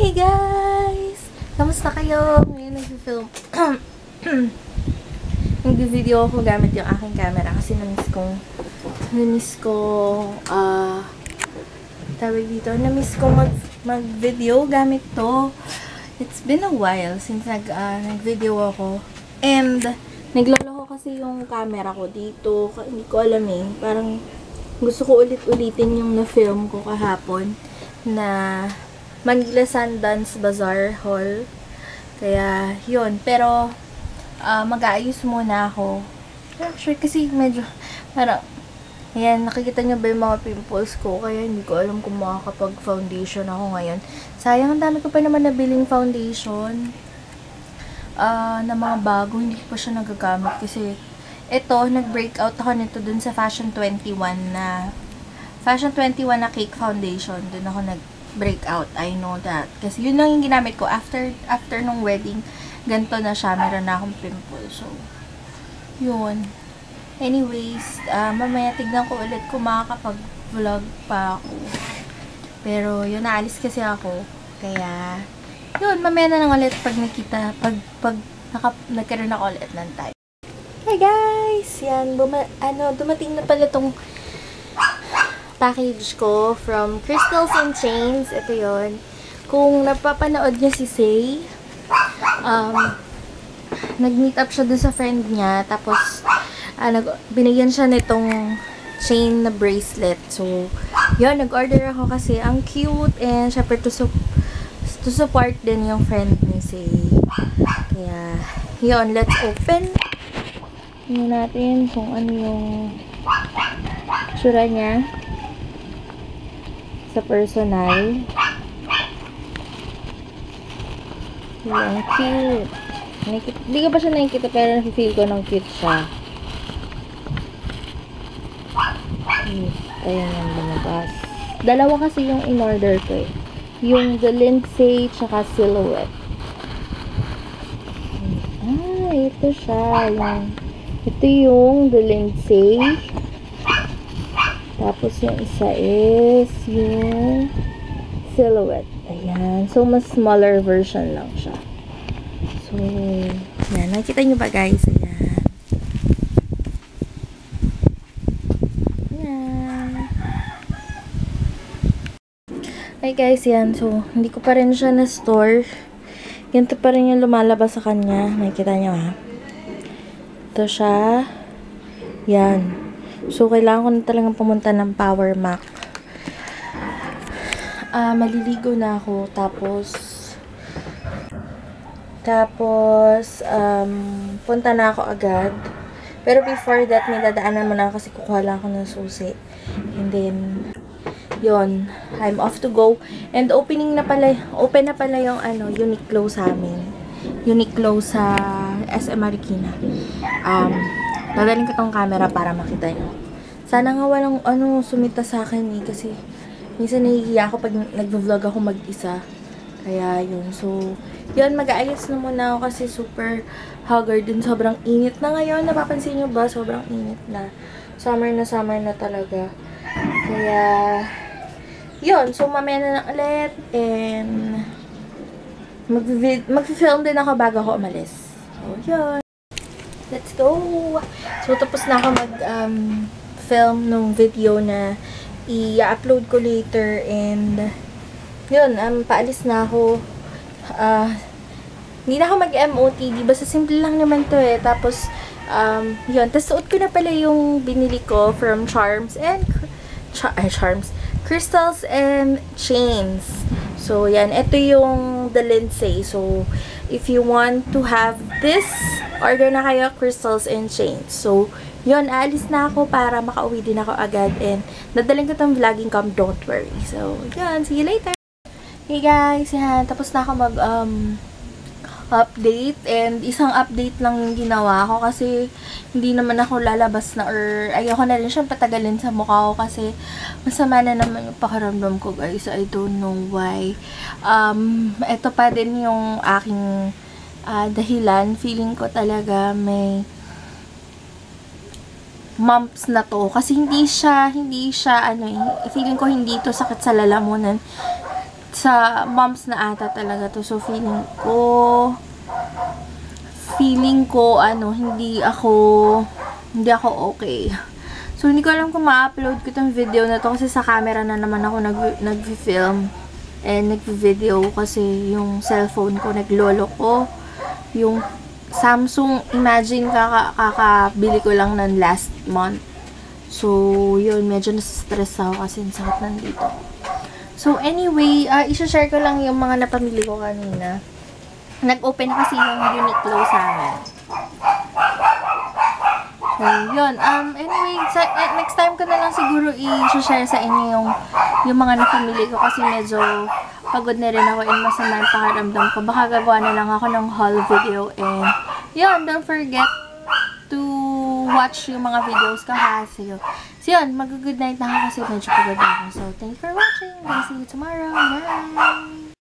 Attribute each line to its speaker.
Speaker 1: Hey guys! Kamusta kayo? Ngayon nag-film. Nag-video ako gamit yung aking camera kasi namiss kong namiss ko ah tawag dito, namiss ko mag mag-video gamit to. It's been a while since nag ah, nag-video ako. And naglolo ko kasi yung camera ko dito. Hindi ko alam eh. Parang gusto ko ulit-ulitin yung na-film ko kahapon na Manila Sundance Bazaar Hall. Kaya, yun. Pero, ah, mag-aayos muna ako. Sure, kasi medyo, parang, ayan, nakikita nyo ba yung mga pimples ko? Kaya hindi ko alam kung makakapag-foundation ako ngayon. Sayang, ang dami ko pa naman nabiling foundation. Ah, na mga bago, hindi ko pa siya nagagamit kasi ito, nag-breakout ako nito dun sa Fashion 21 na Fashion 21 na cake foundation. Dun ako nag-breakout. I know that. Kasi yun lang yung ginamit ko. After, after nung wedding, ganito na siya. Meron na akong pimple. So, yun. Anyways, ah, mamaya tignan ko ulit kung makakapag-vlog pa ako. Pero, yun, naalis kasi ako. Kaya, yun, mamaya na lang ulit pag nakita, pag, pag naka, nagkaroon ako ulit ng time. Hi guys! Yan, buma ano, dumating na pala tong package ko from Crystals and Chains. Ito yon Kung napapanood niyo si Say, um, nag-meet up siya dun sa friend niya. Tapos, nag binigyan siya nitong chain na bracelet. So, yun, nag-order ako kasi ang cute and syempre to, su to support din yung friend ni Say. Kaya, yun, let's open. Tingnan natin kung ano yung tsura niya sa personal. Yan, cute. Nakikita, di ko pa siya nakikita pero nafe-feel ko ng cute siya. Ayan yung lumabas. Dalawa kasi yung in-order ko eh. Yung the Lindsay tsaka Silhouette. Ah, ito siya. Yung ito yung The Lindsay. Tapos yung isa is yung Silhouette. Ayan. So, mas smaller version lang siya. So, yan. Nakikita nyo ba guys? Ayan. Ayan. Hi guys, yan. So, hindi ko pa rin siya na-store. Ganito pa rin yung lumalabas sa kanya. Nakikita nyo ha. Ito siya. Yan. So, kailangan ko na talagang pumunta ng Power Mac. Ah, maliligo na ako. Tapos, tapos, um, punta na ako agad. Pero before that, may dadaanan mo na kasi kukuha lang ako ng susi. And then, yon I'm off to go. And opening na pala, open na pala yung ano, Uniqlo sa amin. Uniqlo sa SM Marikina. Um, dadaling ko tong camera para makita nyo. Sana nga walang ano, sumita sa akin eh, kasi minsan nahihiya ako pag nagvo-vlog ako mag-isa. Kaya yun, so, yun, mag-aayos na muna ako kasi super haggard din. Sobrang init na ngayon. Napapansin nyo ba? Sobrang init na. Summer na summer na talaga. Kaya, yun. So, mamaya na lang ulit. And, mag-film din ako bago ako umalis. So, yun. Let's go! So, tapos na ako mag-film um, nung video na i-upload ko later. And, yun, um, paalis na ako. Ah, hindi na ako mag-MOTD. Basta simple lang naman to eh. Tapos, um, yun. Tapos, suot ko na pala yung binili ko from Charms and, Char ay, Charms, Crystals and Chains. So, yan. Ito yung the Lindsay. So, if you want to have this, order na kayo Crystals and Chains. So, yun. Aalis na ako para makauwi din ako agad. And, nadaling ko tong vlogging cam. Don't worry. So, yun. See you later. Hey guys, yan. Tapos na ako mag, um, update. And isang update lang yung ginawa ko kasi hindi naman ako lalabas na or ayoko na rin siyang patagalin sa mukha ko kasi masama na naman yung pakaramdam ko guys. I don't know why. Um, ito pa din yung aking uh, dahilan. Feeling ko talaga may mumps na to. Kasi hindi siya, hindi siya, ano eh, feeling ko hindi to sakit sa lalamunan. sa moms na ata talaga to. So, feeling ko, feeling ko, ano, hindi ako, hindi ako okay. So, hindi ko alam kung ma-upload ko tong video na to kasi sa camera na naman ako nag, nag-film and nag-video kasi yung cellphone ko, naglolo ko. Yung Samsung, imagine, kaka, kakabili ko lang ng last month. So, yun, medyo nasa-stress ako kasi sakit nandito. So, anyway, uh, isa-share ko lang yung mga napamili ko kanina. Nag-open kasi yung Uniqlo sa amin. So, yun. Um, anyway, sa, eh, next time ko na lang siguro i-share sa inyo yung, yung mga napamili ko kasi medyo pagod na rin ako and masama yung pakiramdam ko. Baka gagawa na lang ako ng haul video and yun, don't forget to watch yung mga videos ko ha. So, yun, mag-good night na ako kasi medyo pagod na ako. So, thank you for watching. I'll see you tomorrow. Bye!